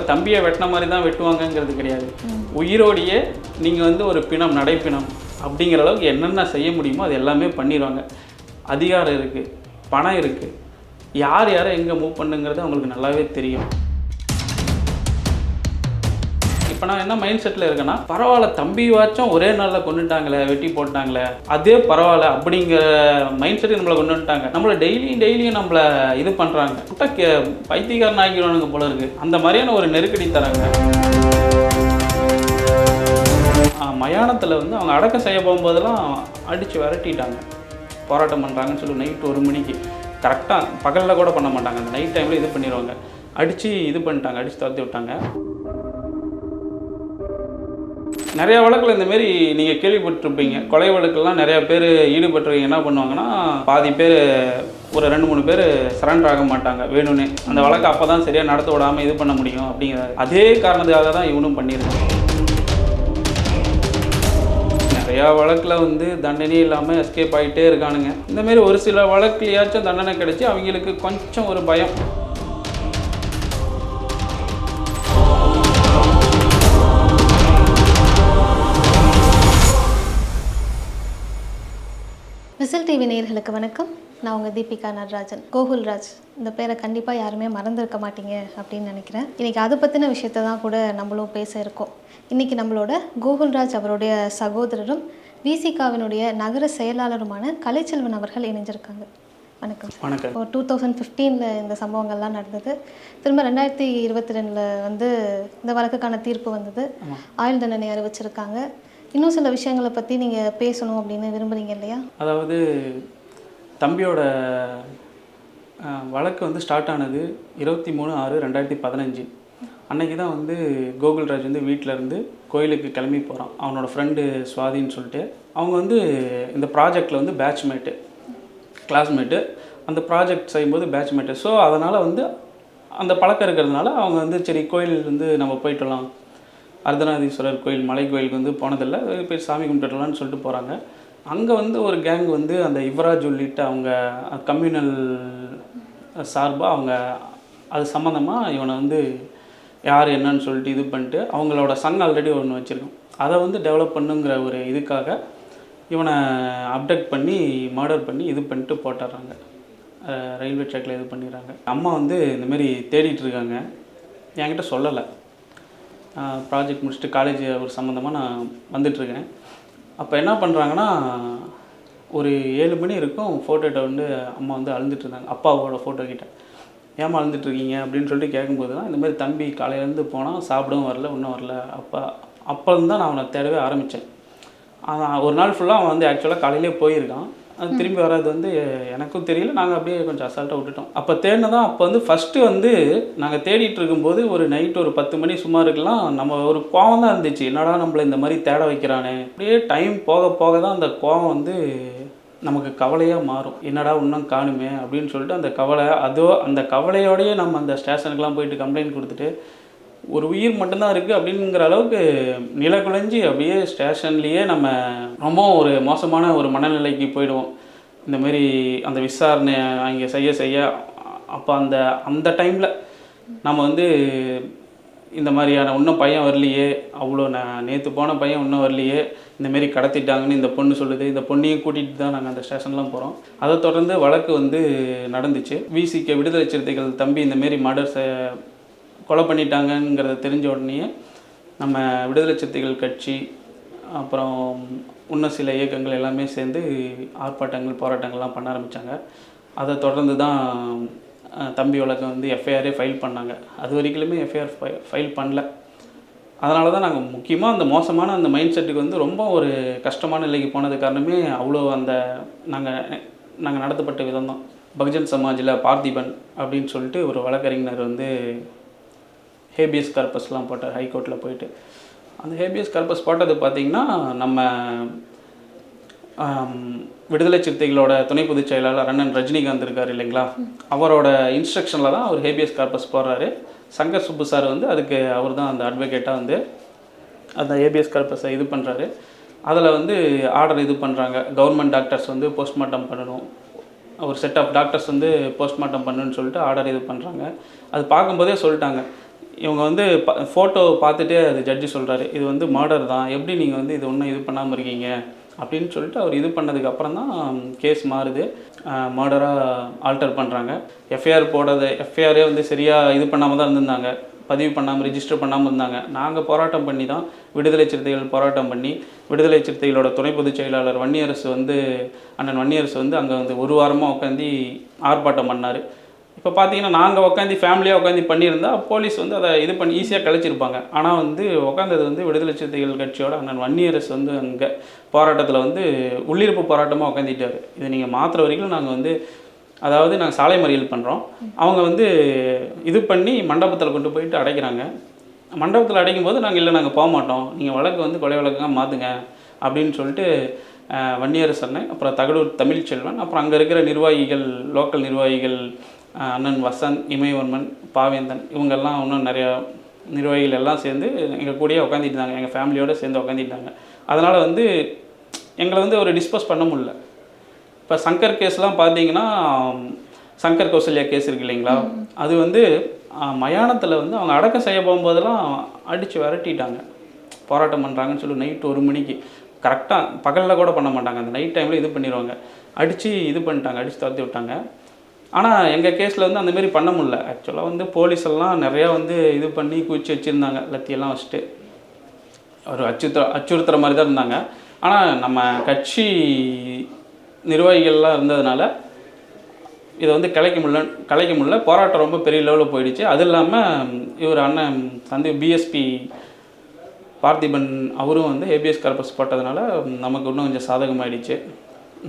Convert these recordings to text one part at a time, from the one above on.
மற்ற தம்பியை வெட்டின மாதிரி தான் வெட்டுவாங்கங்கிறது கிடையாது. உயிரோடையே நீங்கள் வந்து ஒரு பிணம் நடைப்பிணம் அப்படிங்கிற அளவுக்கு என்னென்ன செய்ய முடியுமோ அது எல்லாமே பண்ணிடுவாங்க. அதிகாரம் இருக்குது பணம் இருக்குது யார் யாரை எங்கே மூவ் பண்ணுங்கிறது அவங்களுக்கு நல்லாவே தெரியும். இப்போ நான் என்ன மைண்ட் செட்டில் இருக்கேன்னா பரவாயில்ல தம்பி வாச்சும் ஒரே நாளில் கொண்டுட்டாங்களே வெட்டி போட்டாங்களே. அதே பரவாயில்ல அப்படிங்கிற மைண்ட் செட்டுக்கு நம்மளை கொண்டு வந்துட்டாங்க. நம்மளை டெய்லியும் டெய்லியும் நம்மளை இது பண்ணுறாங்க புட்ட கே பைத்தியக்காரன் ஆகிடுவானுங்க போல இருக்கு. அந்த மாதிரியான ஒரு நெருக்கடி தராங்க. மயானத்தில் வந்து அவங்க அடக்கம் செய்ய போகும்போதெல்லாம் அடித்து விரட்டிட்டாங்க. போராட்டம் பண்ணுறாங்கன்னு சொல்லி நைட் ஒரு மணிக்கு. கரெக்டாக பகலில் கூட பண்ண மாட்டாங்க. அந்த நைட் டைமில் இது பண்ணிடுவாங்க அடித்து இது பண்ணிட்டாங்க அடித்து துரத்தி விட்டாங்க. நிறைய வழக்கில் இந்த மாதிரி நீங்கள் கேள்விப்பட்டிருப்பீங்க. கொலை வழக்கெல்லாம் நிறைய பேர் ஈடுபட்டுருவீங்க என்ன பண்ணுவாங்கன்னா பாதி பேர் ஒரு ரெண்டு மூணு பேர் சரண்டர் ஆக மாட்டாங்க. வேணும்னே. அந்த வழக்கை அப்போ தான் சரியாக நடத்த விடாமல் இது பண்ண முடியும் அப்படிங்கிற அதே காரணத்துக்காக தான் இவனும் பண்ணியிருக்கான் நிறையா வழக்கில் வந்து தண்டனையே இல்லாமல் எஸ்கேப் ஆகிட்டே இருக்கானுங்க. இந்த மாதிரி ஒரு சில வழக்குலையாச்சும் தண்டனை கிடைச்சி அவங்களுக்கு கொஞ்சம் ஒரு பயம். விசில் டிவி நேயர்களுக்கு வணக்கம். நான் உங்கள் தீபிகா நடராஜன். கோகுல்ராஜ் இந்த பேரை கண்டிப்பாக யாருமே மறந்துருக்க மாட்டீங்க அப்படின்னு நினைக்கிறேன். இன்றைக்கி அதை பற்றின விஷயத்தை தான் கூட நம்மளும் பேச இருக்கோம். இன்றைக்கி நம்மளோட கோகுல்ராஜ் அவருடைய சகோதரரும் விசிகாவினுடைய நகர செயலாளருமான கலைச்செல்வன் அவர்கள் இணைஞ்சிருக்காங்க. வணக்கம். வணக்கம். இப்போ டூ தௌசண்ட் ஃபிஃப்டீனில் இந்த சம்பவங்கள்லாம் நடந்தது. திரும்ப ரெண்டாயிரத்தி இருபத்தி ரெண்டில் வந்து இந்த வழக்குக்கான தீர்ப்பு வந்தது. ஆயுள் தண்டனை அறிவிச்சிருக்காங்க. இன்னும் சில விஷயங்களை பற்றி நீங்கள் பேசணும் அப்படின்னு விரும்புகிறீங்க இல்லையா? அதாவது தம்பியோட வழக்கு வந்து ஸ்டார்ட் ஆனது இருபத்தி மூணு ஆறு ரெண்டாயிரத்தி பதினஞ்சு. அன்னைக்கு தான் வந்து கோகுல்ராஜ் வந்து வீட்டில் இருந்து கோயிலுக்கு கிளம்பி போகிறான் அவனோட ஃப்ரெண்டு சுவாதின்னு சொல்லிட்டு. அவங்க வந்து இந்த ப்ராஜெக்டில் வந்து பேட்ச்மேட்டு கிளாஸ்மேட்டு அந்த ப்ராஜெக்ட் செய்யும்போது பேட்ச்மேட்டு ஸோ அதனால் வந்து அந்த பழக்கம் இருக்கிறதுனால அவங்க வந்து சரி கோயில் வந்து நம்ம போயிட்டு வரலாம். அர்த்தநாதீஸ்வரர் கோயில் மலை கோயிலுக்கு வந்து போனதில்லை. போய் சாமி கும்பிட்டுடலான்னு சொல்லிட்டு போகிறாங்க அங்கே வந்து ஒரு கேங் வந்து அந்த யுவராஜ் உள்ளிட்ட அவங்க கம்யூனல் சார்பாக அவங்க அது சம்மந்தமாக இவனை வந்து யார் என்னன்னு சொல்லிட்டு இது பண்ணிட்டு அவங்களோட சங் ஆல்ரெடி ஒன்று வச்சுருக்கோம் அதை வந்து டெவலப் பண்ணுங்கிற ஒரு இதுக்காக இவனை அப்டக்ட் பண்ணி மர்டர் பண்ணி இது பண்ணிட்டு போட்டுடுறாங்க. ரயில்வே ட்ராக்கில் இது பண்ணிடுறாங்க. அம்மா வந்து இந்தமாரி தேடிட்டுருக்காங்க இருக்காங்க. என்கிட்ட சொல்லலை. ப்ராஜெக்ட் முடிச்சுட்டு காலேஜ் ஒரு சம்மந்தமாக நான் வந்துட்டுருக்கேன். அப்போ என்ன பண்ணுறாங்கன்னா ஒரு ஏழு மணி இருக்கும் ஃபோட்டோகிட்ட வந்து அம்மா வந்து அழுந்துட்டுருந்தாங்க அப்பாவோட ஃபோட்டோக்கிட்ட ஏமா அழுந்துட்டு இருக்கீங்க அப்படின்னு சொல்லிட்டு கேட்கும்போது தான் இந்த மாதிரி தம்பி காலையிலேருந்து போனால் சாப்பிடவும் வரல ஒன்றும் வரல. அப்போ அப்போ தான் நான் அவனை தேடவே ஆரம்பித்தேன் ஒரு நாள் ஃபுல்லாக அவன் வந்து ஆக்சுவலாக காலையிலே போயிருக்கான். அது திரும்பி வராது வந்து எனக்கும் தெரியல. நாங்கள் அப்படியே கொஞ்சம் அசால்ட்டாக விட்டுட்டோம். அப்போ தேடினதான் அப்போ வந்து ஃபஸ்ட்டு வந்து நாங்கள் தேடிட்டு இருக்கும்போது ஒரு நைட் ஒரு பத்து மணி சுமாருக்கெல்லாம் நம்ம ஒரு கோவம் தான் இருந்துச்சு. என்னடா நம்மளை இந்த மாதிரி தேட வைக்கிறானே. அப்படியே டைம் போக போக தான் அந்த கோவம் வந்து நமக்கு கவலையாக மாறும். என்னடா இன்னும் காணுமே அப்படின்னு சொல்லிட்டு அந்த கவலை அதோ அந்த கவலையோடயே நம்ம அந்த ஸ்டேஷனுக்குலாம் போயிட்டு கம்ப்ளைண்ட் கொடுத்துட்டு ஒரு உயிர் மட்டும்தான் இருக்குது அப்படிங்கிற அளவுக்கு நிலக்குலைஞ்சி அப்படியே ஸ்டேஷன்லேயே நம்ம ரொம்ப ஒரு மோசமான ஒரு மனநிலைக்கு போயிடுவோம். இந்தமாரி அந்த விசாரணை அங்கே செய்ய செய்ய அப்போ அந்த அந்த டைமில் நம்ம வந்து இந்த மாதிரியான இன்னும் பையன் வரலையே அவ்வளோ நான் நேற்று போன பையன் இன்னும் வரலையே இந்தமாரி கடத்திட்டாங்கன்னு இந்த பொண்ணு சொல்லுது இந்த பொண்ணையும் கூட்டிகிட்டு தான் நாங்கள் அந்த ஸ்டேஷன்லாம் போகிறோம் அதை தொடர்ந்து வழக்கு வந்து நடந்துச்சு. விசிக்க விடுதலை சிறுத்தைகள் தம்பி இந்தமாரி மர்டர்ஸை கொலை பண்ணிட்டாங்கங்கிறத தெரிஞ்ச உடனே நம்ம விடுதலை சிறுத்தைகள் கட்சி அப்புறம் இன்னும் சில இயக்கங்கள் எல்லாமே சேர்ந்து ஆர்ப்பாட்டங்கள் போராட்டங்கள்லாம் பண்ண ஆரம்பித்தாங்க அதை தொடர்ந்து தான் தம்பி வழக்கு வந்து எஃப்ஐஆரே ஃபைல் பண்ணாங்க. அது வரைக்குமே எஃப்ஐஆர் ஃபைல் பண்ணல. அதனால தான் நாங்கள் முக்கியமாக அந்த மோசமான அந்த மைண்ட் செட்டுக்கு வந்து ரொம்ப ஒரு கஷ்டமான நிலைக்கு போனது காரணமே அவ்வளோ அந்த நாங்கள் நாங்கள் நடத்தப்பட்ட விதம் தான் பகுஜன் சமாஜில் பார்த்திபன் அப்படின்னு சொல்லிட்டு ஒரு வழக்கறிஞர் வந்து ஹேபியஸ் கர்பஸ்லாம் போட்டார் ஹைகோர்ட்டில் போயிட்டு. அந்த ஹேபியஸ் கர்பஸ் போட்டது பார்த்திங்கன்னா நம்ம விடுதலை சிறுத்தைகளோட துணை பொதுச் செயலாளர் அண்ணன் ரஜினிகாந்த் இருக்கார் இல்லைங்களா? அவரோட இன்ஸ்ட்ரக்ஷனில் தான் அவர் ஹேபியஸ் கார்பஸ் போடுறாரு. சங்கர் சுப்பு சார் வந்து அதுக்கு அவர் தான் அந்த அட்வொகேட்டாக வந்து அந்த ஏபிஎஸ் கார்பஸை இது பண்ணுறாரு அதில் வந்து ஆர்டர் இது பண்ணுறாங்க கவர்மெண்ட் டாக்டர்ஸ் வந்து போஸ்ட்மார்ட்டம் பண்ணணும். ஒரு செட் ஆஃப் டாக்டர்ஸ் வந்து போஸ்ட்மார்ட்டம் பண்ணணும்னு சொல்லிட்டு ஆர்டர் இது பண்ணுறாங்க அது பார்க்கும்போதே சொல்லிட்டாங்க. இவங்க வந்து ஃபோட்டோ பார்த்துட்டே அது ஜட்ஜி சொல்கிறாரு இது வந்து மர்டர் தான். எப்படி நீங்கள் வந்து இது ஒன்றும் இது பண்ணாமல் இருக்கீங்க? அப்படின்னு சொல்லிட்டு அவர் இது பண்ணதுக்கு அப்புறம் தான் கேஸ் மாறுது. மர்டராக ஆல்டர் பண்ணுறாங்க எஃப்ஐஆர் போடாத எஃப்ஐஆரே வந்து சரியாக இது பண்ணாமல் தான் இருந்திருந்தாங்க. பதிவு பண்ணாமல் ரிஜிஸ்டர் பண்ணாமல் இருந்தாங்க. நாங்கள் போராட்டம் பண்ணி தான் விடுதலை சிறுத்தைகள் போராட்டம் பண்ணி விடுதலை சிறுத்தைகளோட துணை பொதுச் செயலாளர் வன்னியரசு வந்து அண்ணன் வன்னியரசு வந்து அங்கே வந்து ஒரு வாரமாக உட்காந்து ஆர்ப்பாட்டம் பண்ணார். இப்போ பார்த்தீங்கன்னா நாங்கள் உட்காந்து ஃபேமிலியாக உட்காந்து பண்ணியிருந்தா போலீஸ் வந்து அதை இது பண்ணி ஈஸியாக கழிச்சிருப்பாங்க ஆனால் வந்து உட்காந்தது வந்து விடுதலை சிறுத்தைகள் கட்சியோட அண்ணன் வன்னியரசு வந்து அங்கே போராட்டத்தில் வந்து உள்ளிருப்பு போராட்டமாக உட்காந்துட்டார் இதை நீங்கள் மாற்றுற வரைக்கும் நாங்கள் வந்து அதாவது நாங்கள் சாலை மறியல் பண்ணுறோம் அவங்க வந்து இது பண்ணி மண்டபத்தில் கொண்டு போயிட்டு அடைக்கிறாங்க. மண்டபத்தில் அடைக்கும் போது நாங்கள் இல்லை நாங்கள் போக மாட்டோம். நீங்கள் வழக்கு வந்து கொலை வழக்காக மாற்றுங்க அப்படின்னு சொல்லிட்டு வன்னியரசு அண்ணன் அப்புறம் தகடூர் தமிழ்ச்செல்வன் அப்புறம் அங்கே இருக்கிற நிர்வாகிகள் லோக்கல் நிர்வாகிகள் அண்ணன் வசந்த் இமயவர்மன் பாவேந்தன் இவங்கெல்லாம் இன்னும் நிறையா நிர்வாகிகள் எல்லாம் சேர்ந்து எங்கள் கூடயே உட்காந்துட்டு இருந்தாங்க. எங்கள் ஃபேமிலியோடு சேர்ந்து உட்காந்துட்டாங்க அதனால் வந்து எங்களை வந்து ஒரு டிஸ்போஸ் பண்ண முடியல. இப்போ சங்கர் கேஸ்லாம் பார்த்தீங்கன்னா சங்கர் கௌசல்யா கேஸ் இருக்கு இல்லைங்களா? அது வந்து மயானத்தில் வந்து அவங்க அடக்கம் செய்ய போகும்போதெல்லாம் அடித்து விரட்டிட்டாங்க. போராட்டம் பண்ணுறாங்கன்னு சொல்லி நைட் ஒரு மணிக்கு. கரெக்டாக பகலில் கூட பண்ண மாட்டாங்க. அந்த நைட் டைமில் இது பண்ணிடுவாங்க அடித்து இது பண்ணிட்டாங்க. அடித்து துரத்தி விட்டாங்க. ஆனால் எங்கள் கேஸில் வந்து அந்தமாரி பண்ண முடில ஆக்சுவலாக வந்து போலீஸ் எல்லாம் நிறையா வந்து இது பண்ணி குவிச்சு வச்சுருந்தாங்க. லத்தியெல்லாம் வச்சுட்டு. ஒரு அச்சுறுத்த அச்சுறுத்துற மாதிரி தான் இருந்தாங்க. ஆனால் நம்ம கட்சி நிர்வாகிகள்லாம் இருந்ததுனால இதை வந்து கலைக்க முடியல கலைக்க முடியல. போராட்டம் ரொம்ப பெரிய லெவலில் போயிடுச்சு. அது இல்லாமல் இவர் அண்ணன் தந்தை பிஎஸ்பி பார்த்திபன் அவரும் வந்து ஏபிஎஸ் கார்பஸ் போட்டதுனால நமக்கு இன்னும் கொஞ்சம் சாதகமாயிடுச்சு.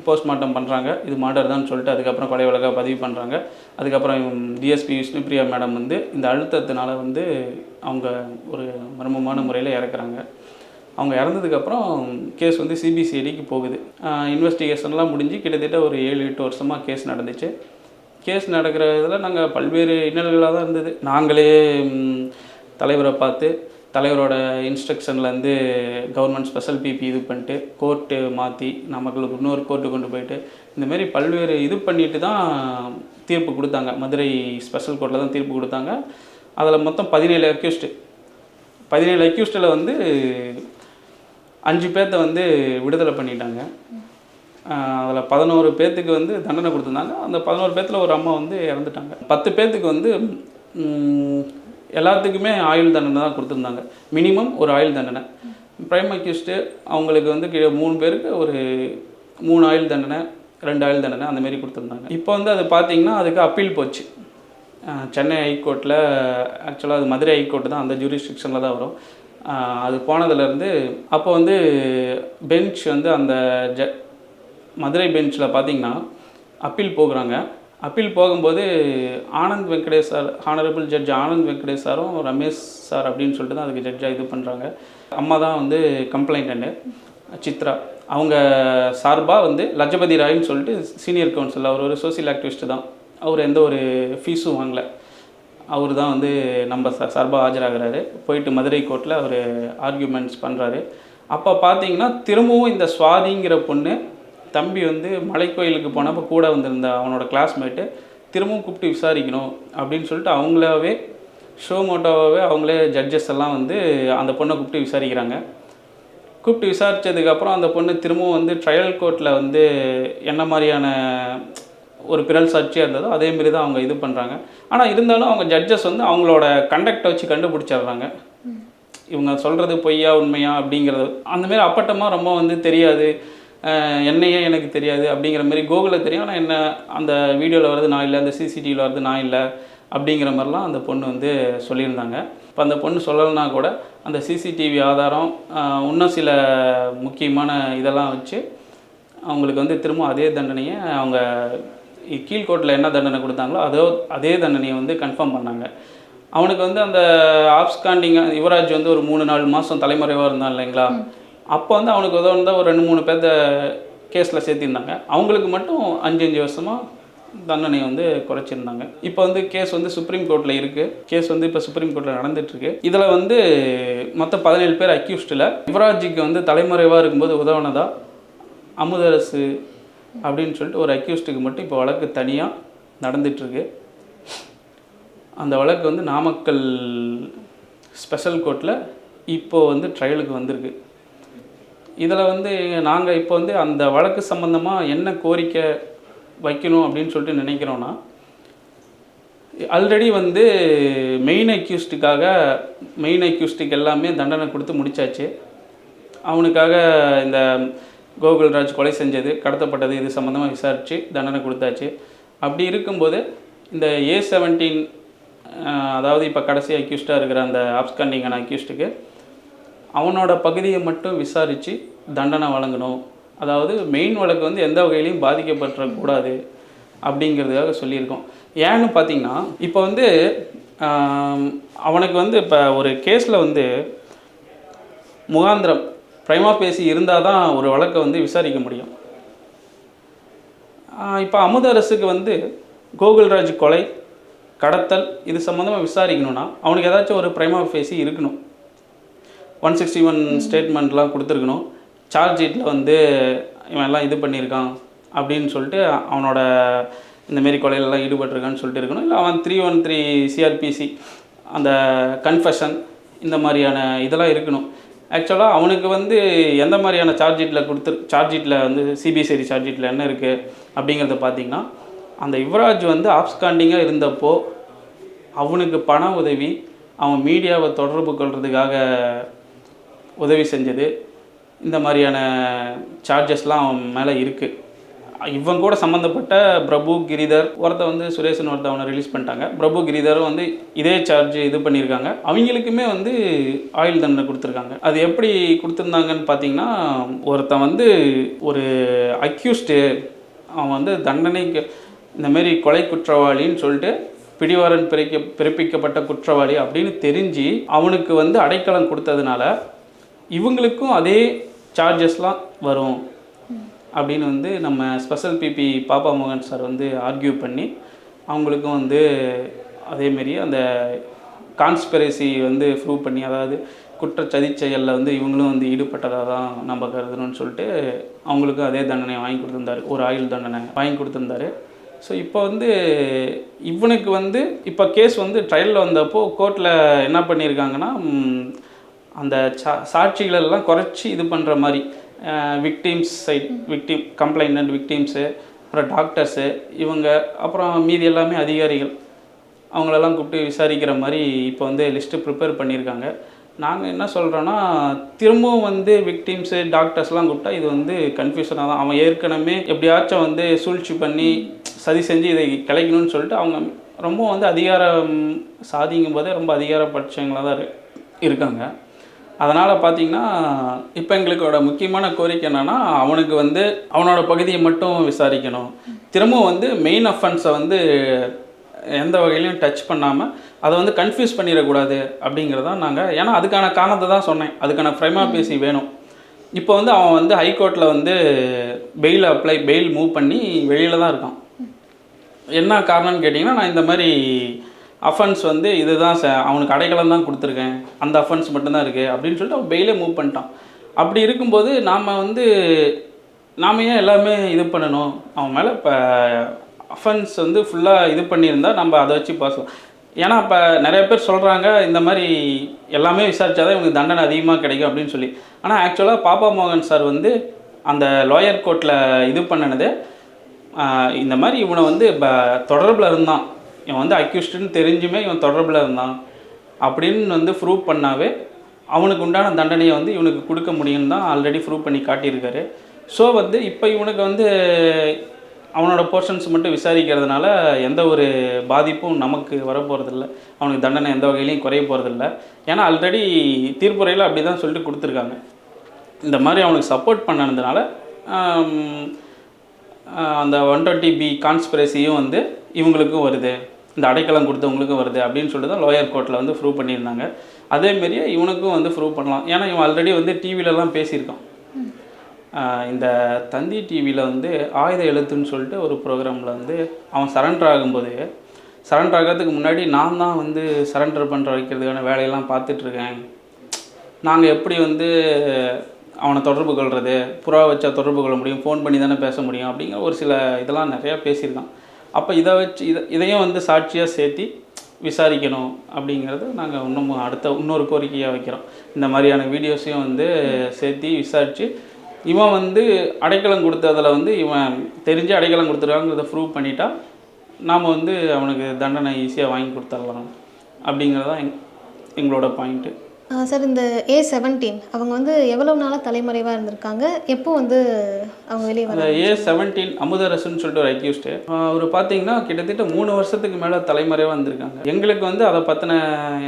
போஸ்ட்மார்ட்டம் பண்ணுறாங்க இது மர்டர் தான் சொல்லிட்டு அதுக்கப்புறம் கொலை வழக்காக பதிவு பண்ணுறாங்க அதுக்கப்புறம் டிஎஸ்பி விஷ்ணுபிரியா மேடம் வந்து இந்த அழுத்தத்தினால வந்து அவங்க ஒரு மர்மமான முறையில் இறக்குறாங்க. அவங்க இறந்ததுக்கப்புறம் கேஸ் வந்து சிபிசிஐடிக்கு போகுது. இன்வெஸ்டிகேஷன்லாம் முடிஞ்சு கிட்டத்தட்ட ஒரு ஏழு எட்டு வருஷமாக கேஸ் நடந்துச்சு. கேஸ் நடக்கிற இதில் நாங்கள் பல்வேறு இன்னல்களாக தான் இருந்தது. நாங்களே தலைவரை பார்த்து தலைவரோட இன்ஸ்ட்ரக்ஷன்லேருந்து கவர்மெண்ட் ஸ்பெஷல் பிபி இது பண்ணிட்டு கோர்ட்டு மாற்றி நமக்கு இன்னொரு கோர்ட்டு கொண்டு போயிட்டு இந்தமாரி பல்வேறு இது பண்ணிட்டு தான் தீர்ப்பு கொடுத்தாங்க. மதுரை ஸ்பெஷல் கோர்ட்டில் தான் தீர்ப்பு கொடுத்தாங்க. அதில் மொத்தம் பதினேழு அக்யூஸ்டு பதினேழு அக்யூஸ்டில் வந்து அஞ்சு பேர்த்த வந்து விடுதலை பண்ணிட்டாங்க. அதில் பதினோரு பேர்த்துக்கு வந்து தண்டனை கொடுத்துருந்தாங்க. அந்த பதினோரு பேர்த்தில் ஒரு அம்மா வந்து இறந்துட்டாங்க. பத்து பேர்த்துக்கு வந்து எல்லாத்துக்குமே ஆயுள் தண்டனை தான் கொடுத்துருந்தாங்க. மினிமம் ஒரு ஆயுள் தண்டனை. பிரைம் அக்யூஸ்டு அவங்களுக்கு வந்து கீழே மூணு பேருக்கு ஒரு மூணு ஆயுள் தண்டனை ரெண்டு ஆயுள் தண்டனை அந்தமாரி கொடுத்துருந்தாங்க. இப்போ வந்து அது பார்த்தீங்கன்னா அதுக்கு அப்பீல் போச்சு. சென்னை ஹைகோர்ட்டில் ஆக்சுவலாக அது மதுரை ஹைகோர்ட்டு தான் அந்த ஜூரிஸ்டிக்ஷனில் தான் வரும். அது போனதுலேருந்து அப்போ வந்து பெஞ்ச் வந்து அந்த ஜ மதுரை பெஞ்சில் பார்த்திங்கன்னா அப்பீல் போகிறாங்க. அப்பீல் போகும்போது Anand Venkatesh sir honourable judge Anand Venkatesh சாரும் ரமேஷ் சார் அப்படின்னு சொல்லிட்டு தான் அதுக்கு ஜட்ஜாக இது பண்ணுறாங்க அம்மா தான் வந்து கம்ப்ளைண்ட்டு சித்ரா. அவங்க சார்பாக வந்து லஜபதி ராய்னு சொல்லிட்டு சீனியர் கவுன்சில் அவர் ஒரு சோசியல் ஆக்டிவிஸ்ட் தான். அவர் எந்த ஒரு ஃபீஸும் வாங்கலை. அவர் தான் வந்து நம்ம சார்பாக ஆஜராகிறாரு. போயிட்டு மதுரை கோர்ட்டில் அவர் ஆர்கியூமெண்ட்ஸ் பண்ணுறாரு அப்போ பார்த்தீங்கன்னா திரும்பவும் இந்த சுவாதிங்கிற பொண்ணு தம்பி வந்து மலைக்கோயிலுக்கு போனப்போ கூட வந்திருந்த அவனோட கிளாஸ்மேட்டு திரும்பவும் கூப்பிட்டு விசாரிக்கணும் அப்படின்னு சொல்லிட்டு அவங்களாவே ஷோ மோட்டோவாகவே அவங்களே ஜட்ஜஸ் எல்லாம் வந்து அந்த பொண்ணை கூப்பிட்டு விசாரிக்கிறாங்க. கூப்பிட்டு விசாரித்ததுக்கப்புறம் அந்த பொண்ணு திரும்பவும் வந்து ட்ரையல் கோர்ட்டில் வந்து என்ன மாதிரியான ஒரு பிறல் சாட்சியாக இருந்ததோ அதே மாதிரி தான் அவங்க இது பண்ணுறாங்க ஆனால் இருந்தாலும் அவங்க ஜட்ஜஸ் வந்து அவங்களோட கண்டக்டை வச்சு கண்டுபிடிச்சிடுறாங்க. இவங்க சொல்கிறது பொய்யா உண்மையா அப்படிங்கிறது அந்த மாதிரி அப்பட்டமாக ரொம்ப வந்து தெரியாது. என்னையே எனக்கு தெரியாது அப்படிங்கிற மாதிரி கோகுலில் தெரியும். ஆனால் என்ன அந்த வீடியோவில் வருது நான் இல்லை அந்த சிசிடிவியில் வருது நான் இல்லை அப்படிங்கிற மாதிரிலாம் அந்த பொண்ணு வந்து சொல்லியிருந்தாங்க. இப்போ அந்த பொண்ணு சொல்லலைன்னா கூட அந்த சிசிடிவி ஆதாரம் இன்னும் சில முக்கியமான இதெல்லாம் வச்சு அவங்களுக்கு வந்து திரும்ப அதே தண்டனையை அவங்க கீழ்கோட்டில் என்ன தண்டனை கொடுத்தாங்களோ அதோ அதே தண்டனையை வந்து கன்ஃபார்ம் பண்ணாங்க. அவனுக்கு வந்து அந்த ஆப்ஸ்காண்டிங் யுவராஜ் வந்து ஒரு மூணு நாலு மாதம் தலைமறைவாக இருந்தான் இல்லைங்களா? அப்போ வந்து அவனுக்கு உதவி ஒரு ரெண்டு மூணு பேர்த்த கேஸில் சேர்த்திருந்தாங்க. அவங்களுக்கு மட்டும் அஞ்சு அஞ்சு வருஷமாக தண்டனையை வந்து குறைச்சிருந்தாங்க. இப்போ வந்து கேஸ் வந்து சுப்ரீம் கோர்ட்டில் இருக்குது கேஸ் வந்து இப்போ சுப்ரீம் கோர்ட்டில் நடந்துட்டுருக்கு இதில் வந்து மொத்தம் பதினேழு பேர் அக்யூஸ்டில் யுவராஜிக்கு வந்து தலைமறைவாக இருக்கும்போது உதவுனதா? அமுதரசு அப்படின்னு சொல்லிட்டு ஒரு அக்யூஸ்டுக்கு மட்டும் இப்போ வழக்கு தனியாக நடந்துட்டுருக்கு அந்த வழக்கு வந்து நாமக்கல் ஸ்பெஷல் கோர்ட்டில் இப்போது வந்து ட்ரையலுக்கு வந்திருக்கு. இதில் வந்து நாங்கள் இப்போ வந்து அந்த வழக்கு சம்மந்தமாக என்ன கோரிக்கை வைக்கணும் அப்படின்னு சொல்லிட்டு நினைக்கிறோன்னா ஆல்ரெடி வந்து மெயின் அக்யூஸ்டுக்காக மெயின் அக்யூஸ்டுக்கு எல்லாமே தண்டனை கொடுத்து முடிச்சாச்சு. அவனுக்காக இந்த கோகுல்ராஜ் கொலை செஞ்சது கடத்தப்பட்டது இது சம்மந்தமாக விசாரித்து தண்டனை கொடுத்தாச்சு. அப்படி இருக்கும்போது இந்த ஏ செவன்டீன் அதாவது இப்போ கடைசி அக்யூஸ்டாக இருக்கிற அந்த ஆப்ஸ்காண்டிங்கான அக்யூஸ்டுக்கு அவனோட பகுதியை மட்டும் விசாரித்து தண்டனை வழங்கணும். அதாவது மெயின் வழக்கு வந்து எந்த வகையிலையும் பாதிக்கப்பட்டுறக்கூடாது அப்படிங்கிறதுக்காக சொல்லியிருக்கோம். ஏன்னு பார்த்தீங்கன்னா இப்போ வந்து அவனுக்கு வந்து இப்போ ஒரு கேஸில் வந்து முகாந்திரம் பிரைமா பேசி இருந்தால் தான் ஒரு வழக்கை வந்து விசாரிக்க முடியும். இப்போ அமுத அரசுக்கு வந்து கோகுல்ராஜ் கொலை கடத்தல் இது சம்மந்தமாக விசாரிக்கணும்னா அவனுக்கு ஏதாச்சும் ஒரு பிரைமா ஃபேஸி இருக்கணும். ஒன் சிக்ஸ்டி ஒன் ஸ்டேட்மெண்ட்லாம் கொடுத்துருக்கணும். சார்ஜ் ஷீட்டில் வந்து இவன் எல்லாம் இது பண்ணியிருக்கான் அப்படின்னு சொல்லிட்டு அவனோட இந்தமாரி கொலையிலலாம் ஈடுபட்டிருக்கான்னு சொல்லிட்டு இருக்கணும். இல்லை அவன் த்ரீ ஒன் த்ரீ சிஆர்பிசி அந்த கன்ஃபெஷன் இந்த மாதிரியான இதெல்லாம் இருக்கணும். ஆக்சுவலாக அவனுக்கு வந்து எந்த மாதிரியான சார்ஜ் ஷீட்டில் கொடுத்து சார்ஜ் ஷீட்டில் வந்து சிபிசிஐடி சார்ஜ் ஷீட்டில் என்ன இருக்குது அப்படிங்கிறத பார்த்தீங்கன்னா அந்த யுவராஜ் வந்து ஆப்ஸ்காண்டிங்காக இருந்தப்போ அவனுக்கு பண உதவி அவன் மீடியாவை தொடர்பு கொள்கிறதுக்காக உதவி செஞ்சது. இந்த மாதிரியான சார்ஜஸ்லாம் அவன் மேலே இருக்குது இவன் கூட சம்மந்தப்பட்ட பிரபு கிரிதர் ஒருத்த வந்து சுரேஷன் ஒருத்த அவனை ரிலீஸ் பண்ணிட்டாங்க. பிரபு கிரிதரும் வந்து இதே சார்ஜ் இது பண்ணியிருக்காங்க. அவங்களுக்குமே வந்து ஆயுள் தண்டனை கொடுத்துருக்காங்க. அது எப்படி கொடுத்துருந்தாங்கன்னு பார்த்தீங்கன்னா ஒருத்தன் வந்து ஒரு அக்யூஸ்டு அவன் வந்து தண்டனைக்கு இந்தமாரி கொலை குற்றவாளின்னு சொல்லிட்டு பிடிவாரன் பிறக்க பிறப்பிக்கப்பட்ட குற்றவாளி அப்படின்னு தெரிஞ்சு அவனுக்கு வந்து அடைக்கலம் கொடுத்ததுனால இவங்களுக்கும் அதே சார்ஜஸ்லாம் வரும். அப்படின்னு வந்து நம்ம ஸ்பெஷல் பிபி பாப்பா மோகன் சார் வந்து ஆர்கியூ பண்ணி அவங்களுக்கும் வந்து அதேமாரி அந்த கான்ஸ்பிரசி வந்து ப்ரூவ் பண்ணி அதாவது குற்றச்சதிச்செயலில் வந்து இவங்களும் வந்து ஈடுபட்டதாக தான் நம்ம கருதணும்னு சொல்லிட்டு அவங்களுக்கும் அதே தண்டனை வாங்கி கொடுத்துருந்தாரு. ஒரு ஆயுள் தண்டனை வாங்கி கொடுத்துருந்தாரு. ஸோ இப்போ வந்து இவனுக்கு வந்து இப்போ கேஸ் வந்து ட்ரையலில் வந்தப்போ கோர்ட்டில் என்ன பண்ணியிருக்காங்கன்னா அந்த சா சாட்சிகள் எல்லாம் குறைச்சி இது பண்ணுற மாதிரி victims side victim complaint victims அப்புறம் டாக்டர்ஸு இவங்க அப்புறம் மீதி எல்லாமே அதிகாரிகள். அவங்களெல்லாம் கூப்பிட்டு விசாரிக்கிற மாதிரி இப்போ வந்து லிஸ்ட்டு ப்ரிப்பேர் பண்ணியிருக்காங்க. நாங்கள் என்ன சொல்கிறோன்னா திரும்பவும் வந்து விக்டிம்ஸு டாக்டர்ஸ்லாம் கூப்பிட்டா இது வந்து கன்ஃபியூஷனாக தான். அவன் ஏற்கனவே எப்படியாச்சும் வந்து சூழ்ச்சி பண்ணி சதி செஞ்சு இதை கிளைக்கணும்னு சொல்லிட்டு அவங்க ரொம்ப வந்து அதிகாரம் சாதிங்கும் போதே ரொம்ப அதிகாரப்பட்சங்களாக தான் இரு- இருக்காங்க. அதனால் பார்த்தீங்கன்னா இப்போ எங்களுக்கோட முக்கியமான கோரிக்கை என்னென்னா அவனுக்கு வந்து அவனோட பகுதியை மட்டும் விசாரிக்கணும். திரும்பவும் வந்து மெயின் அஃபென்ஸை வந்து எந்த வகையிலையும் டச் பண்ணாமல் அதை வந்து கன்ஃபியூஸ் பண்ணிடக்கூடாது அப்படிங்கிறதான் நாங்கள் ஏன்னா அதுக்கான காரணத்தை தான் சொன்னேன். அதுக்கான ஃப்ரைமா பேசி வேணும். இப்போ வந்து அவன் வந்து ஹைகோர்ட்டில் வந்து பெயில் அப்ளை பெயில் மூவ் பண்ணி வெளியில் தான் இருக்கான். என்ன காரணம்னு கேட்டிங்கன்னா நான் இந்த மாதிரி அஃபென்ஸ் வந்து இதுதான் ச அவனுக்கு அடைக்கலம் தான் கொடுத்துருக்கேன். அந்த அஃபன்ஸ் மட்டும்தான் இருக்குது அப்படின்னு சொல்லிட்டு அவன் பெயிலே மூவ் பண்ணிட்டான். அப்படி இருக்கும்போது நாம் வந்து நாம் ஏன் எல்லாமே இது பண்ணணும்? அவன் மேலே இப்போ அஃபன்ஸ் வந்து ஃபுல்லாக இது பண்ணியிருந்தால் நம்ம அதை வச்சு பாசம் ஏன்னா இப்போ நிறைய பேர் சொல்கிறாங்க இந்த மாதிரி எல்லாமே விசாரிச்சாதான் இவங்களுக்கு தண்டனை அதிகமாக கிடைக்கும் அப்படின்னு சொல்லி. ஆனால் ஆக்சுவலாக பாப்பா மோகன் சார் வந்து அந்த லோயர் கோர்ட்டில் இது பண்ணினது இந்த மாதிரி இவனை வந்து இப்போ தொடர்பில் இருந்தான். இவன் வந்து அக்யூஸ்டுன்னு தெரிஞ்சுமே இவன் தொடர்பில் இருந்தான். அப்படின்னு வந்து ப்ரூவ் பண்ணாவே அவனுக்கு உண்டான தண்டனையை வந்து இவனுக்கு கொடுக்க முடியும்னு தான் ஆல்ரெடி ப்ரூவ் பண்ணி காட்டியிருக்காரு. ஸோ வந்து இப்போ இவனுக்கு வந்து அவனோட போர்ஷன்ஸ் மட்டும் விசாரிக்கிறதுனால எந்த ஒரு பாதிப்பும் நமக்கு வரப்போகிறதில்ல அவனுக்கு தண்டனை எந்த வகையிலையும் குறைய போகிறதில்ல ஏன்னா ஆல்ரெடி தீர்ப்புரையில் அப்படி தான் சொல்லிட்டு கொடுத்துருக்காங்க. இந்த மாதிரி அவனுக்கு சப்போர்ட் பண்ணதுனால அந்த ஒன் டுவெண்ட்டி பி கான்ஸ்பிரசியும் வந்து இவங்களுக்கும் வருது. இந்த அடைக்கலம் கொடுத்தவங்களுக்கும் வருது அப்படின்னு சொல்லிட்டு தான் லோயர் கோர்ட்டில் வந்து ப்ரூவ் பண்ணியிருந்தாங்க. அதேமாரியே இவனுக்கும் வந்து ப்ரூவ் பண்ணலாம். ஏன்னா இவன் ஆல்ரெடி வந்து டிவிலலாம் பேசியிருக்கான். இந்த தந்தி டிவியில் வந்து ஆயுத எழுத்துன்னு சொல்லிட்டு ஒரு ப்ரோக்ராமில் வந்து அவன் சரண்டர் ஆகும்போது சரண்டர் ஆகிறதுக்கு முன்னாடி நான் தான் வந்து சரண்டர் பண்ணுற வைக்கிறதுக்கான வேலையெல்லாம் பார்த்துட்ருக்கேன் நாங்கள் எப்படி வந்து அவனை தொடர்பு கொள்வது புறா வச்சா தொடர்பு கொள்ள முடியும் ஃபோன் பண்ணி தானே பேச முடியும் அப்படிங்கிற ஒரு சில இதெல்லாம் நிறையா பேசியிருக்கான். அப்போ இதை வச்சு இதை இதையும் வந்து சாட்சியாக சேர்த்தி விசாரிக்கணும் அப்படிங்கிறது நாங்கள் இன்னும் அடுத்த இன்னொரு கோரிக்கையாக வைக்கிறோம். இந்த மாதிரியான வீடியோஸையும் வந்து சேர்த்து விசாரித்து இவன் வந்து அடைக்கலம் கொடுத்ததில் வந்து இவன் தெரிஞ்சு அடைக்கலம் கொடுத்துருக்காங்கிறத ப்ரூவ் பண்ணிட்டா நாம் வந்து அவனுக்கு தண்டனை ஈஸியாக வாங்கி கொடுத்துடலாம் அப்படிங்கிறது தான் எங் எங்களோட பாயிண்ட்டு சார் இந்த ஏ செவன்டீன் அவங்க வந்து எவ்வளவு நாளாக தலைமறைவாக இருந்திருக்காங்க? எப்போ வந்து அவங்க வெளியே வர ஏ செவன்டீன் அமுதரசுன்னு சொல்லிட்டு ஒரு அக்யூஸ்டு அவர் பார்த்தீங்கன்னா கிட்டத்தட்ட மூணு வருஷத்துக்கு மேலே தலைமறைவாக வந்திருக்காங்க எங்களுக்கு வந்து அதை பற்றின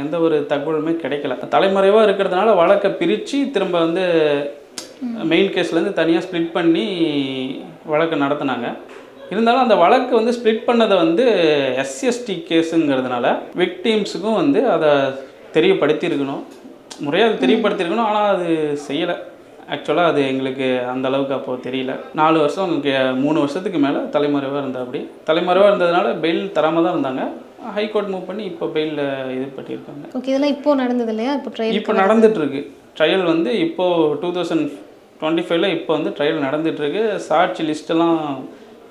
எந்த ஒரு தகவலுமே கிடைக்கல. தலைமறைவாக இருக்கிறதுனால வழக்கை பிரித்து திரும்ப வந்து மெயின் கேஸ்லேருந்து தனியாக ஸ்ப்ளிட் பண்ணி வழக்கு நடத்துனாங்க. இருந்தாலும் அந்த வழக்கு வந்து ஸ்ப்ளிட் பண்ணதை வந்து எஸ்சிஎஸ்டி கேஸுங்கிறதுனால விக்டீம்ஸுக்கும் வந்து அதை தெரியப்படுத்தியிருக்கணும். முறையாக அது தெரியப்படுத்தியிருக்கணும் ஆனால் அது செய்யலை. ஆக்சுவலாக அது எங்களுக்கு அந்த அளவுக்கு அப்போது தெரியல. நாலு வருஷம் கே- மூணு வருஷத்துக்கு மேலே தலைமறைவாக இருந்தா அப்படி தலைமறைவாக இருந்ததுனால பெயில் தராமல் தான் இருந்தாங்க. ஹைகோர்ட் மூவ் பண்ணி இப்போ பெயிலில் இது பண்ணியிருக்காங்க. ஓகே இதெல்லாம் இப்போ நடந்தது இல்லையா? இப்போ ட்ரையல் இப்போ நடந்துட்டுருக்கு. ட்ரையல் வந்து இப்போது டூ தௌசண்ட் டுவெண்ட்டி ஃபைவ்ல இப்போ வந்து ட்ரையல் நடந்துட்டுருக்கு. சாட்சி லிஸ்ட்டெல்லாம்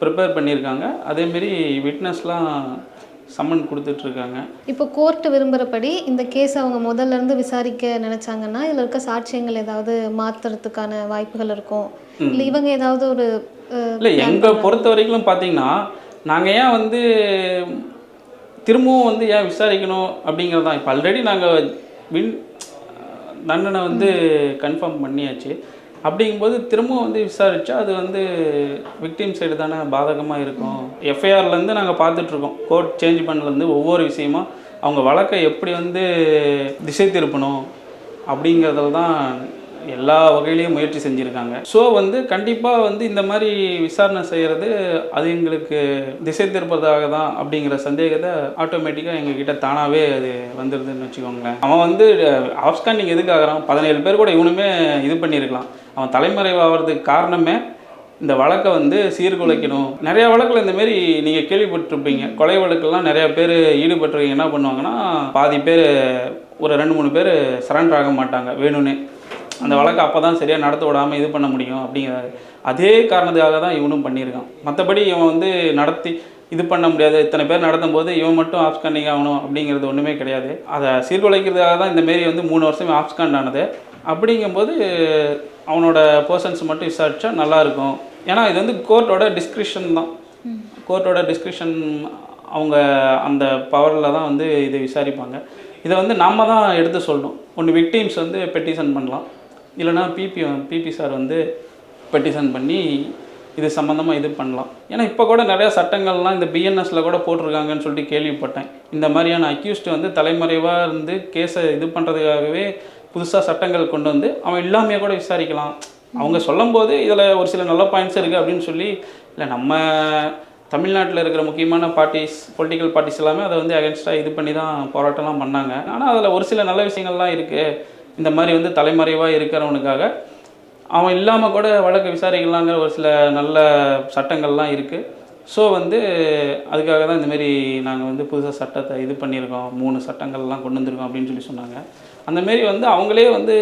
ப்ரிப்பேர் பண்ணியிருக்காங்க. அதேமாரி விட்னஸ்லாம் சம்மன் கொடுத்துட்ருக்காங்க. இப்போ கோர்ட் விரும்புகிறபடி இந்த கேஸ் அவங்க முதல்ல இருந்து விசாரிக்க நினைச்சாங்கன்னா இதில் இருக்க சாட்சியங்கள் ஏதாவது மாற்றுறதுக்கான வாய்ப்புகள் இருக்கும். இல்லை இவங்க ஏதாவது ஒரு இல்லை எங்களை பொறுத்த வரைக்கும் பார்த்தீங்கன்னா நாங்கள் ஏன் வந்து திரும்பவும் வந்து ஏன் விசாரிக்கணும் அப்படிங்கிறது தான் இப்போ ஆல்ரெடி நாங்கள் வின் தண்டனை வந்து கன்ஃபார்ம் பண்ணியாச்சு. அப்படிங்கும்போது திரும்பவும் வந்து விசாரித்தா அது வந்து விக்டிம் சைடு தானே பாதகமாக இருக்கும். எஃப்ஐஆர்லேருந்து நாங்கள் பார்த்துட்ருக்கோம். கோர்ட் சேஞ்ச் பண்ணலேருந்து ஒவ்வொரு விஷயமா அவங்க வழக்கை எப்படி வந்து திசை திருப்பணும் அப்படிங்கிறதுல தான் எல்லா வகையிலையும் முயற்சி செஞ்சுருக்காங்க. ஸோ வந்து கண்டிப்பாக வந்து இந்த மாதிரி விசாரணை செய்கிறது அது எங்களுக்கு திசை திருப்பதாக தான் அப்படிங்கிற சந்தேகத்தை ஆட்டோமேட்டிக்காக எங்ககிட்ட தானாகவே அது வந்துடுதுன்னு வச்சுக்கோங்களேன். அவன் வந்து ஆப்ஸ்காண்டிங் எதுக்கு ஆகிறான் பதினேழு பேர் கூட இவனுமே இது பண்ணியிருக்கலாம் அவன் தலைமறைவாகிறதுக்கு காரணமே இந்த வழக்கை வந்து சீர்குலைக்கணும். நிறைய வழக்கில் இந்தமாரி நீங்கள் கேள்விப்பட்டிருப்பீங்க. கொலை வழக்கெல்லாம் நிறையா பேர் ஈடுபட்டிருக்கீங்க என்ன பண்ணுவாங்கன்னா பாதி பேர் ஒரு ரெண்டு மூணு பேர் சரண்டர் ஆக மாட்டாங்க வேணும்னே. அந்த வழக்கை அப்போ தான் சரியாக நடத்த விடாமல் இது பண்ண முடியும் அப்படிங்கிறாரு அதே காரணத்துக்காக தான் இவனும் பண்ணியிருக்கான். மற்றபடி இவன் வந்து நடத்தி இது பண்ண முடியாது. இத்தனை பேர் நடத்தும் போது இவன் மட்டும் ஆப்ஸ்காண்டிங் ஆகணும் அப்படிங்கிறது ஒன்றுமே கிடையாது. அதை சீர்குலைக்கிறதுக்காக தான் இந்த மாரி வந்து மூணு வருஷமே ஆப்ஸ்காண்ட் ஆனது. அப்படிங்கும்போது அவனோட பர்சன்ஸ் மட்டும் விசாரிச்சா நல்லாயிருக்கும் ஏன்னா இது வந்து கோர்ட்டோட டிஸ்கிரிப்ஷன் தான். கோர்ட்டோட டிஸ்கிரிப்ஷன் அவங்க அந்த பவரில் தான் வந்து இதை விசாரிப்பாங்க. இதை வந்து நம்ம தான் எடுத்து சொல்லணும். ஒன்று விக்டிம்ஸ் வந்து பெட்டிஷன் பண்ணலாம். இல்லைனா பிபி பிபி சார் வந்து பெட்டிஷன் பண்ணி இது சம்மந்தமாக இது பண்ணலாம். ஏன்னா இப்போ கூட நிறையா சட்டங்கள்லாம் இந்த பிஎன்எஸ்ல கூட போட்டிருக்காங்கன்னு சொல்லிட்டு கேள்விப்பட்டேன். இந்த மாதிரியான அக்யூஸ்ட் வந்து தலைமறைவாக இருந்து கேஸை இது பண்ணுறதுக்காகவே புதுசாக சட்டங்கள் கொண்டு வந்து அவன் இல்லாமையே கூட விசாரிக்கலாம். அவங்க சொல்லும் போது இதில் ஒரு சில நல்ல பாயிண்ட்ஸ் இருக்குது அப்படின்னு சொல்லி இல்லை நம்ம தமிழ்நாட்டில் இருக்கிற முக்கியமான பார்ட்டிஸ் பொலிட்டிக்கல் பார்ட்டிஸ் எல்லாமே அதை வந்து அகென்ஸ்டாக இது பண்ணி தான் போராட்டம்லாம் பண்ணாங்க. ஆனால் அதில் ஒரு சில நல்ல விஷயங்கள்லாம் இருக்குது இந்த மாதிரி வந்து தலைமறைவாக இருக்கிறவனுக்காக அவன் இல்லாமல் கூட வழக்கு விசாரிக்கலாங்கிற ஒரு சில நல்ல சட்டங்கள்லாம் இருக்குது ஸோ வந்து அதுக்காக தான் இந்தமாரி நாங்கள் வந்து புதுசாக சட்டத்தை இது பண்ணியிருக்கோம். மூணு சட்டங்கள்லாம் கொண்டு வந்திருக்கோம் அப்படின்னு சொல்லி சொன்னாங்க. அந்த மாரி வந்து அவங்களே வந்து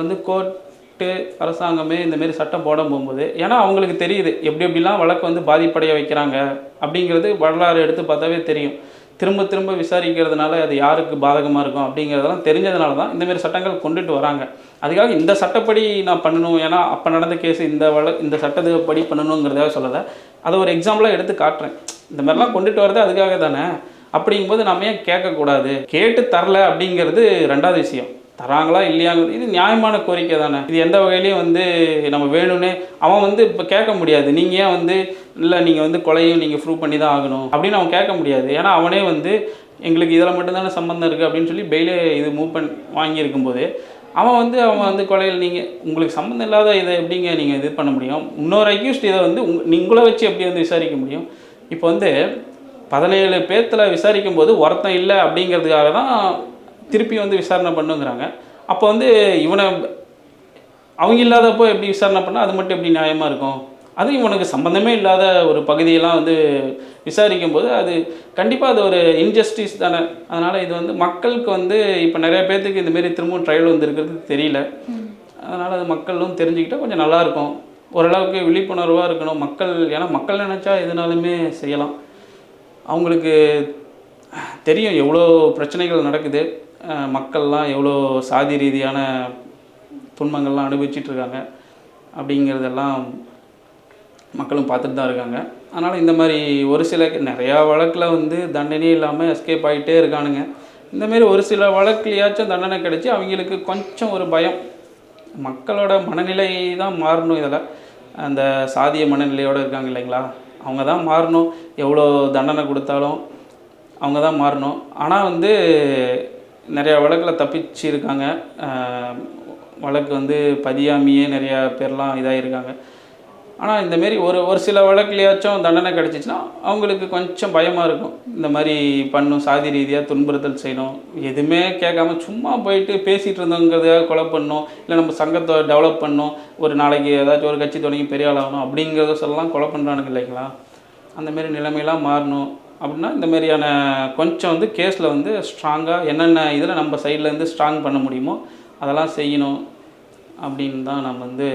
வந்து கோர்ட்டு அரசாங்கமே இந்தமாரி சட்டம் போட போகும்போது ஏன்னா அவங்களுக்கு தெரியுது எப்படி எப்படிலாம் வழக்கு வந்து பாதிப்படைய வைக்கிறாங்க அப்படிங்கிறது வரலாறு எடுத்து பார்த்தாவே தெரியும். திரும்ப திரும்ப விசாரிக்கிறதுனால அது யாருக்கு பாதகமாக இருக்கும் அப்படிங்கிறதெல்லாம் தெரிஞ்சதுனால தான் இந்தமாரி சட்டங்கள் கொண்டுட்டு வராங்க. அதுக்காக இந்த சட்டப்படி நான் பண்ணணும். ஏன்னா அப்போ நடந்த கேஸ் இந்த வழ இந்த சட்டப்படி பண்ணணுங்கிறதாக சொல்லலை. அதை ஒரு எக்ஸாம்பிளாக எடுத்து காட்டுறேன். இந்த மாதிரிலாம் கொண்டுட்டு வரது அதுக்காக தானே? அப்படிங்கும்போது நம்ம ஏன் கேட்கக்கூடாது? கேட்டு தரல அப்படிங்கிறது ரெண்டாவது விஷயம். தராங்களா இல்லையாங்கிறது இது நியாயமான கோரிக்கை தானே. இது எந்த வகையிலையும் வந்து நம்ம வேணும்னே அவன் வந்து இப்போ கேட்க முடியாது. நீங்கள் ஏன் வந்து இல்லை நீங்கள் வந்து கொலையும் நீங்கள் ப்ரூவ் பண்ணி தான் ஆகணும் அப்படின்னு அவன் கேட்க முடியாது. ஏன்னா அவனே வந்து எங்களுக்கு இதில் மட்டும்தானே சம்மந்தம் இருக்குது அப்படின்னு சொல்லி பெயிலே இது மூவ் பண்ணி வாங்கியிருக்கும்போது அவன் வந்து அவன் வந்து கொலையில் நீங்கள் உங்களுக்கு சம்மந்தம் இல்லாத இதை எப்படிங்க நீங்கள் இது பண்ண முடியும்? இன்னொரு அக்யூஸ்ட் இதை வந்து உங் நீங்கள வச்சு எப்படி வந்து விசாரிக்க முடியும்? இப்போ வந்து பதினேழு பேர்த்தில் விசாரிக்கும் போது ஒருத்தன் இல்லை அப்படிங்கிறதுக்காக தான் திருப்பி வந்து விசாரணை பண்ணுங்கிறாங்க. அப்போ வந்து இவனை அவங்க இல்லாதப்போ எப்படி விசாரணை பண்ணால் அது மட்டும் எப்படி நியாயமாக இருக்கும்? அது இவனுக்கு சம்மந்தமே இல்லாத ஒரு பகுதியெல்லாம் வந்து விசாரிக்கும் போது அது கண்டிப்பாக அது ஒரு இன்ஜஸ்டிஸ் தானே. அதனால் இது வந்து மக்களுக்கு வந்து இப்போ நிறைய பேர்த்துக்கு இந்தமாரி திரும்பவும் ட்ரையல் வந்துருக்கிறது தெரியல. அதனால் அது மக்களும் தெரிஞ்சுக்கிட்டால் கொஞ்சம் நல்லாயிருக்கும் ஓரளவுக்கு விழிப்புணர்வாக இருக்கணும். மக்கள் ஏன்னா மக்கள் நினச்சா எதுனாலுமே செய்யலாம். அவங்களுக்கு தெரியும் எவ்வளோ பிரச்சனைகள் நடக்குது. மக்கள்லாம் எவ்வளோ சாதி ரீதியான துன்பங்கள்லாம் அனுபவிச்சிட்டு இருக்காங்க அப்படிங்கிறதெல்லாம் மக்களும் பார்த்துட்டு தான் இருக்காங்க. அதனால் இந்த மாதிரி ஒரு சில நிறையா வழக்கில் வந்து தண்டனையே இல்லாமல் எஸ்கேப் ஆகிட்டே இருக்கானுங்க. இந்தமாரி ஒரு சில வழக்குலையாச்சும் தண்டனை கிடைச்சி அவங்களுக்கு கொஞ்சம் ஒரு பயம். மக்களோட மனநிலை தான் மாறணும் இதில். அந்த சாதிய மனநிலையோடு இருக்காங்க இல்லைங்களா? அவங்க தான் மாறணும். எவ்வளோ தண்டனை கொடுத்தாலும் அவங்க தான் மாறணும். ஆனால் வந்து நிறையா வழக்கில் தப்பிச்சிருக்காங்க. வழக்கு வந்து பதியாமையே நிறையா பேர்லாம் இதாகிருக்காங்க ஆனால் இந்தமாரி ஒரு ஒரு சில வழக்குலையாச்சும் தண்டனை கிடச்சிச்சின்னா அவங்களுக்கு கொஞ்சம் பயமாக இருக்கும். இந்த மாதிரி பண்ணும் சாதி ரீதியாக துன்புறுத்தல் செய்யணும். எதுவுமே கேட்காம சும்மா போயிட்டு பேசிகிட்டு இருந்தோங்கிறதுக்காக கொலை பண்ணணும். இல்லை நம்ம சங்கத்தை டெவலப் பண்ணணும். ஒரு நாளைக்கு ஏதாச்சும் ஒரு கட்சி தொடங்கி பெரிய ஆளாகணும் அப்படிங்கிறத சொல்லலாம். கொலை பண்ணுறானுங்க இல்லைங்களா? அந்தமாரி நிலைமையெல்லாம் மாறணும். அப்படின்னா இந்த மாதிரியான கொஞ்சம் வந்து கேஸில் வந்து ஸ்ட்ராங்காக என்னென்ன இதில் நம்ம சைட்லேருந்து ஸ்ட்ராங் பண்ண முடியுமோ அதெல்லாம் செய்யணும் அப்படின்னு தான் நம்ம வந்து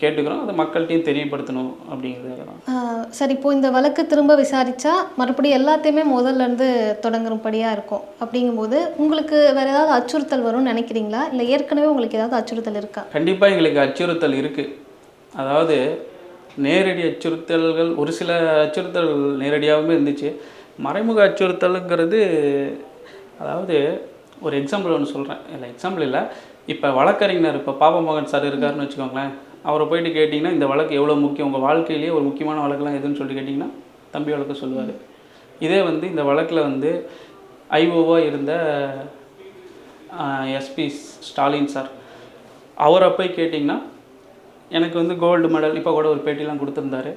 கேட்டுக்கிறோம். அதை மக்கள்கிட்டையும் தெரியப்படுத்தணும் அப்படிங்கிறது சரி இப்போ இந்த வழக்கு திரும்ப விசாரிச்சா மறுபடியும் எல்லாத்தையுமே முதல்ல இருந்து தொடங்கும்படியா இருக்கும். அப்படிங்கும்போது உங்களுக்கு வேற ஏதாவது அச்சுறுத்தல் வரும்னு நினைக்கிறீங்களா? இல்லை ஏற்கனவே உங்களுக்கு ஏதாவது அச்சுறுத்தல் இருக்கா? கண்டிப்பாக எங்களுக்கு அச்சுறுத்தல் இருக்குது அதாவது நேரடி அச்சுறுத்தல்கள் ஒரு சில அச்சுறுத்தல்கள் நேரடியாகவே இருந்துச்சு. மறைமுக அச்சுறுத்தலுங்கிறது அதாவது ஒரு எக்ஸாம்பிள் ஒன்று சொல்கிறேன் இல்லை எக்ஸாம்பிள் இல்லை. இப்போ வழக்கறிஞர் இப்போ பாபமோகன் சார் இருக்காருன்னு வச்சுக்கோங்களேன். அவரை போயிட்டு கேட்டிங்கன்னா இந்த வழக்கு எவ்வளோ முக்கியம்? உங்கள் வாழ்க்கையிலேயே ஒரு முக்கியமான வழக்கெலாம் எதுன்னு சொல்லி கேட்டிங்கன்னா தம்பி வழக்கு சொல்லுவார். இதே வந்து இந்த வழக்கில் வந்து ஐஓவாக இருந்த எஸ்பி ஸ்டாலின் சார். அவரை போய் கேட்டிங்கன்னா எனக்கு வந்து கோல்டு மெடல் இப்போ கூட ஒரு பேட்டிலாம் கொடுத்துருந்தாரு.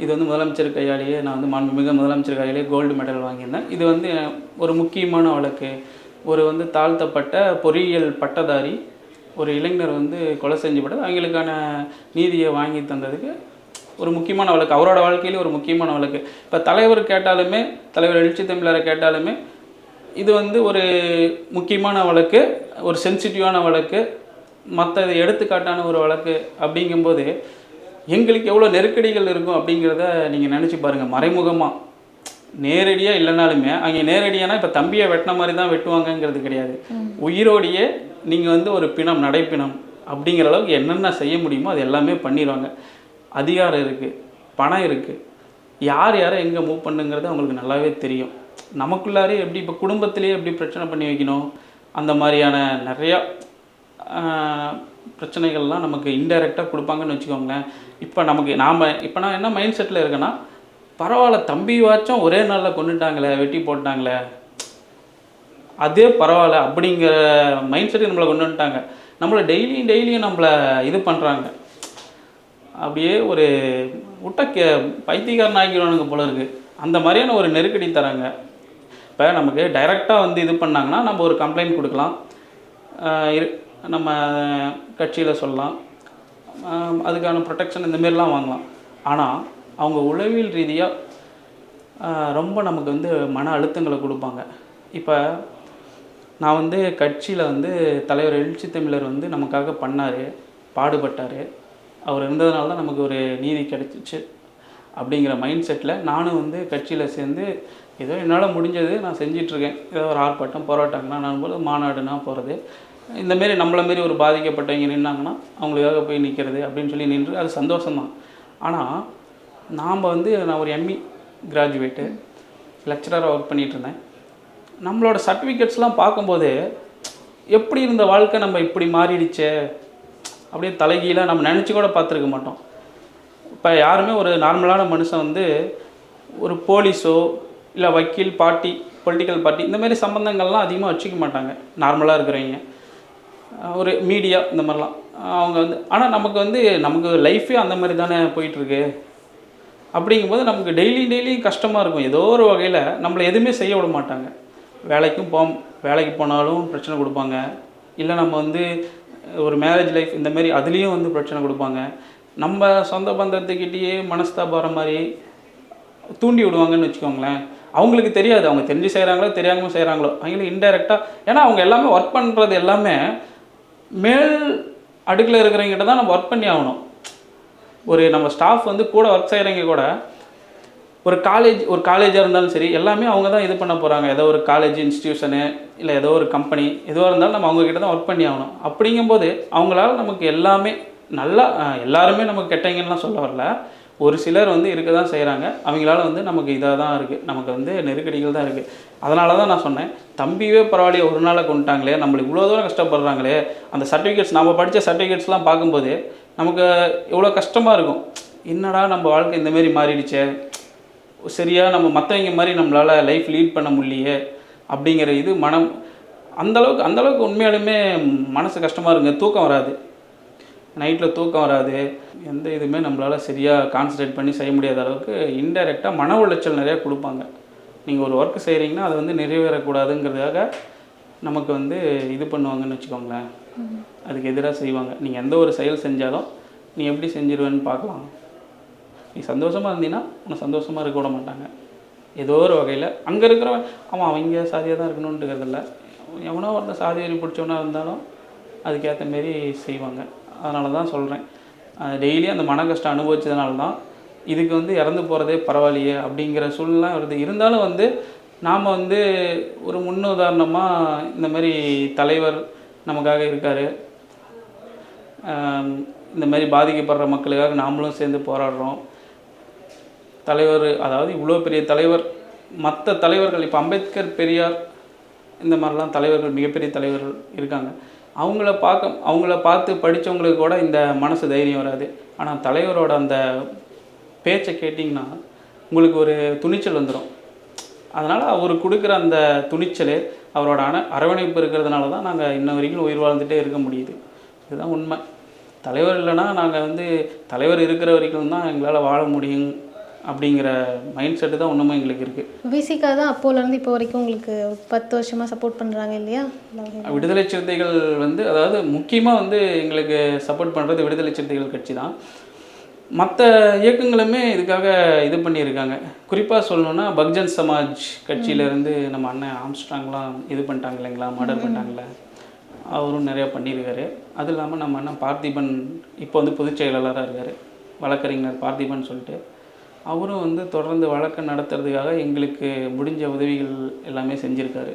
இது வந்து முதலமைச்சர் கையாலேயே நான் வந்து மாண்புமிகு முதலமைச்சர் கையாலேயே கோல்டு மெடல் வாங்கியிருந்தேன். இது வந்து ஒரு முக்கியமான வழக்கு. ஒரு வந்து தாழ்த்தப்பட்ட பொறியியல் பட்டதாரி ஒரு இளைஞர் வந்து கொலை செஞ்சுப்பட்டது அவங்களுக்கான நீதியை வாங்கி தந்ததுக்கு ஒரு முக்கியமான வழக்கு. அவரோட வாழ்க்கையிலே ஒரு முக்கியமான வழக்கு. இப்போ தலைவர் கேட்டாலுமே தலைவர் எழுச்சி தமிழரை கேட்டாலுமே இது வந்து ஒரு முக்கியமான வழக்கு ஒரு சென்சிட்டிவான வழக்கு மற்ற எடுத்துக்காட்டான ஒரு வழக்கு அப்படிங்கும்போது எங்களுக்கு எவ்வளோ நெருக்கடிகள் இருக்கும் அப்படிங்கிறத நீங்கள் நினச்சி பாருங்கள் மறைமுகமாக நேரடியாக இல்லைனாலுமே அங்கே நேரடியானா இப்போ தம்பியை வெட்டின மாதிரி தான் வெட்டுவாங்கங்கிறது கிடையாது. உயிரோடையே நீங்கள் வந்து ஒரு பிணம் நடைப்பிணம் அப்படிங்கிற அளவுக்கு என்னென்ன செய்ய முடியுமோ அது எல்லாமே பண்ணிடுவாங்க. அதிகாரம் இருக்குது பணம் இருக்குது யார் யாரை எங்கே மூவ் பண்ணுங்கிறது அவங்களுக்கு நல்லாவே தெரியும். நமக்குள்ளாரே எப்படி இப்போ குடும்பத்திலேயே எப்படி பிரச்சனை பண்ணி வைக்கணும்? அந்த மாதிரியான நிறையா பிரச்சனைகள்லாம் நமக்கு இன்டைரக்டாக கொடுப்பாங்கன்னு வச்சுக்கோங்களேன். இப்போ நமக்கு நாம் இப்போ நான் என்ன மைண்ட் செட்டில் இருக்கேன்னா பரவாயில்ல தம்பி வாச்சும் ஒரே நாளில் கொண்டுட்டாங்களே வெட்டி போட்டாங்களே. அதே பரவாயில்ல அப்படிங்கிற மைண்ட் செட்டு நம்மளை கொண்டு வந்துட்டாங்க. நம்மளை டெய்லியும் டெய்லியும் நம்மளை இது பண்ணுறாங்க அப்படியே ஒரு உட்டக்க கே பைத்தியக்காரன் ஆகிடுவானுங்க போல இருக்குது அந்த மாதிரியான ஒரு நெருக்கடி தராங்க. இப்போ நமக்கு டைரெக்டாக வந்து இது பண்ணாங்கன்னா நம்ம ஒரு கம்ப்ளைண்ட் கொடுக்கலாம். இரு நம்ம கட்சியில் சொல்லலாம். அதுக்கான ப்ரொடெக்ஷன் இந்தமாரிலாம் வாங்கலாம். ஆனால் அவங்க உளவியல் ரீதியாக ரொம்ப நமக்கு வந்து மன அழுத்தங்களை கொடுப்பாங்க. இப்போ நான் வந்து கட்சியில் வந்து தலைவர் எழுச்சி தமிழர் வந்து நமக்காக பண்ணார் பாடுபட்டார். அவர் இருந்ததுனால தான் நமக்கு ஒரு நீதி கிடைச்சிச்சு அப்படிங்கிற மைண்ட் செட்டில் நானும் வந்து கட்சியில் சேர்ந்து ஏதோ என்னால் முடிஞ்சது நான் செஞ்சிட்ருக்கேன் ஏதோ ஒரு ஆர்ப்பாட்டம் போராட்டம்னா நான் போது மாநாடுனா போகிறது இந்தமாரி நம்மளை மாரி ஒரு பாதிக்கப்பட்டவங்க நின்னாங்கன்னா அவங்களுக்காக போய் நிற்கிறது அப்படின்னு சொல்லி நின்று அது சந்தோஷம்தான். ஆனால் நாம் வந்து நான் ஒரு எம்இ கிராஜுவேட்டு லெக்சராக ஒர்க் பண்ணிகிட்ருந்தேன் நம்மளோட சர்டிஃபிகேட்ஸ்லாம் பார்க்கும்போது எப்படி இருந்த வாழ்க்கை நம்ம இப்படி மாறிடுச்சே? அப்படியே தலைகீழாக நம்ம நினச்சி கூட பார்த்துருக்க மாட்டோம். இப்போ யாருமே ஒரு நார்மலான மனுஷன் வந்து ஒரு போலீஸோ இல்லை வக்கீல் பார்ட்டி பொலிட்டிக்கல் பார்ட்டி இந்தமாரி சம்மந்தங்கள்லாம் அதிகமாக வச்சுக்க மாட்டாங்க. நார்மலாக இருக்கிறவங்க. ஒரு மீடியா இந்த மாதிரிலாம். அவங்க வந்து ஆனால் நமக்கு வந்து நமக்கு லைஃபே அந்த மாதிரி தானே போயிட்டுருக்கு. அப்படிங்கும்போது நமக்கு டெய்லி டெய்லியும் கஷ்டமாக இருக்கும். ஏதோ ஒரு வகையில் நம்மளை எதுவுமே செய்ய விட மாட்டாங்க. வேலைக்கும் போ வேலைக்கு போனாலும் பிரச்சனை கொடுப்பாங்க. இல்லை நம்ம வந்து ஒரு மேரேஜ் லைஃப் இந்த மாதிரி அதுலேயும் வந்து பிரச்சனை கொடுப்பாங்க. நம்ம சொந்த பந்தத்துக்கிட்டேயே மனஸ்தாபார மாதிரி தூண்டி விடுவாங்கன்னு வச்சுக்கோங்களேன். அவங்களுக்கு தெரியாது. அவங்க தெரிஞ்சு செய்கிறாங்களோ தெரியாமல் செய்கிறாங்களோ அவங்களுக்கு இன்டெரக்டாக ஏன்னா அவங்க எல்லாமே ஒர்க் பண்ணுறது எல்லாமே மேல் அடுக்கில் இருக்கிறவங்ககிட்ட தான் நம்ம ஒர்க் பண்ணி ஆகணும். ஒரு நம்ம ஸ்டாஃப் வந்து கூட ஒர்க் செய்கிறவங்க கூட ஒரு காலேஜ் ஒரு காலேஜாக இருந்தாலும் சரி எல்லாமே அவங்க தான் இது பண்ண போகிறாங்க ஏதோ ஒரு காலேஜ் இன்ஸ்டியூஷனு இல்லை ஏதோ ஒரு கம்பெனி எதுவாக இருந்தாலும் நம்ம அவங்கக்கிட்ட தான் ஒர்க் பண்ணி ஆகணும். அப்படிங்கும்போது அவங்களால நமக்கு எல்லாமே நல்லா எல்லாருமே நமக்கு கெட்டவங்கலாம் சொல்ல வரல. ஒரு சிலர் வந்து இருக்க தான் செய்கிறாங்க அவங்களால வந்து நமக்கு இதாக தான் இருக்குது நமக்கு வந்து நெருக்கடிகள் தான் இருக்குது அதனால தான் நான் சொன்னேன். தம்பியே பரவாயில்லையே ஒரு நாளை கொண்டுட்டாங்களே நம்மளுக்கு இவ்வளோ தூரம் கஷ்டப்படுறாங்களே அந்த சர்டிஃபிகேட்ஸ் நம்ம படித்த சர்டிஃபிகேட்ஸ்லாம் பார்க்கும்போது நமக்கு எவ்வளோ கஷ்டமாக இருக்கும். என்னடா நம்ம வாழ்க்கை இந்தமாரி மாறிடுச்சே? சரியாக நம்ம மற்றவங்க மாதிரி நம்மளால் லைஃப் லீட் பண்ண முடியலையே? அப்படிங்கிற இது மனம் அந்தளவுக்கு அந்தளவுக்கு உண்மையாலுமே மனசு கஷ்டமாக இருக்குங்க. தூக்கம் வராது. நைட்டில் தூக்கம் வராது எந்த இதுவுமே நம்மளால் சரியாக கான்சன்ட்ரேட் பண்ணி செய்ய முடியாத அளவுக்கு இன்டெரக்டாக மன உளைச்சல் நிறையா கொடுப்பாங்க. நீங்கள் ஒரு ஒர்க் செய்கிறீங்கன்னா அது வந்து நிறைவேறக்கூடாதுங்கிறதுக்காக நமக்கு வந்து இது பண்ணுவாங்கன்னு வச்சுக்கோங்களேன். அதுக்கு எதிராக செய்வாங்க. நீங்கள் எந்த ஒரு செயல் செஞ்சாலும் நீ எப்படி செஞ்சிருவேன்னு பார்க்கலாம். நீ சந்தோஷமாக இருந்தீங்கன்னா உன்னை சந்தோஷமாக இருக்க விட மாட்டாங்க. ஏதோ ஒரு வகையில் அங்கே இருக்கிறவன் அவன் அவங்க சாதியாக தான் இருக்கணுன்ட்டுக்கிறது இல்லை எவனோ ஒருத்தன் சாதி வெறி பிடிச்சவனா இருந்தாலும் அதுக்கேற்ற மாரி செய்வாங்க. அதனால தான் சொல்கிறேன் டெய்லி அந்த மன கஷ்டம் அனுபவிச்சதுனால தான் இதுக்கு வந்து இறந்து போகிறதே பரவாயில்லையே அப்படிங்கிற சூழ்நிலை வருது. இருந்தாலும் வந்து நாம் வந்து ஒரு முன்னுதாரணமாக இந்த மாதிரி தலைவர் நமக்காக இருக்கார். இந்த மாதிரி பாதிக்கப்படுற மக்களுக்காக நாமளும் சேர்ந்து போராடுறோம். தலைவர் அதாவது இவ்வளோ பெரிய தலைவர் மற்ற தலைவர்கள் இப்போ அம்பேத்கர் பெரியார் இந்த மாதிரிலாம் தலைவர்கள் மிகப்பெரிய தலைவர்கள் இருக்காங்க. அவங்கள பார்க்க அவங்கள பார்த்து படித்தவங்களுக்கு கூட இந்த மனசு தைரியம் வராது. ஆனால் தலைவரோட அந்த பேச்சை கேட்டிங்கன்னா உங்களுக்கு ஒரு துணிச்சல் வந்துடும் அதனால் அவர் கொடுக்குற அந்த துணிச்சல் அவரோட அண அரவணைப்பு இருக்கிறதுனால தான் நாங்கள் இன்ன வரைக்கும் உயிர் வாழ்ந்துகிட்டே இருக்க முடியுது. இதுதான் உண்மை. தலைவர் இல்லைன்னா நாங்கள் வந்து தலைவர் இருக்கிற வரைக்கும் தான் எங்களால் வாழ முடியும். அப்படிங்கிற மைண்ட் செட்டு தான் இன்னமும் எங்களுக்கு இருக்குது விசிகா தான் அப்போலேருந்து இப்போ வரைக்கும் உங்களுக்கு பத்து வருஷமாக சப்போர்ட் பண்ணுறாங்க இல்லையா. விடுதலை சிறுத்தைகள் வந்து அதாவது முக்கியமாக வந்து எங்களுக்கு சப்போர்ட் பண்ணுறது விடுதலை சிறுத்தைகள் கட்சி தான். மற்ற இயக்கங்களுமே இதுக்காக இது பண்ணியிருக்காங்க. குறிப்பாக சொல்லணும்னா பக்ஜன் சமாஜ் கட்சியிலேருந்து நம்ம அண்ணன் ஆம்ஸ்ட்ராங்லாம் இது பண்ணிட்டாங்க இல்லைங்களா? மர்டர் பண்ணிட்டாங்களே அவரும் நிறையா பண்ணியிருக்காரு. அது இல்லாமல் நம்ம அண்ணன் பார்த்திபன் இப்போ வந்து பொதுச் செயலாளராக இருக்கார். வழக்கறிஞர் பார்த்திபன் சொல்லிட்டு. அவரும் வந்து தொடர்ந்து வழக்கு நடத்துறதுக்காக எங்களுக்கு முடிஞ்ச உதவிகள் எல்லாமே செஞ்சுருக்காரு.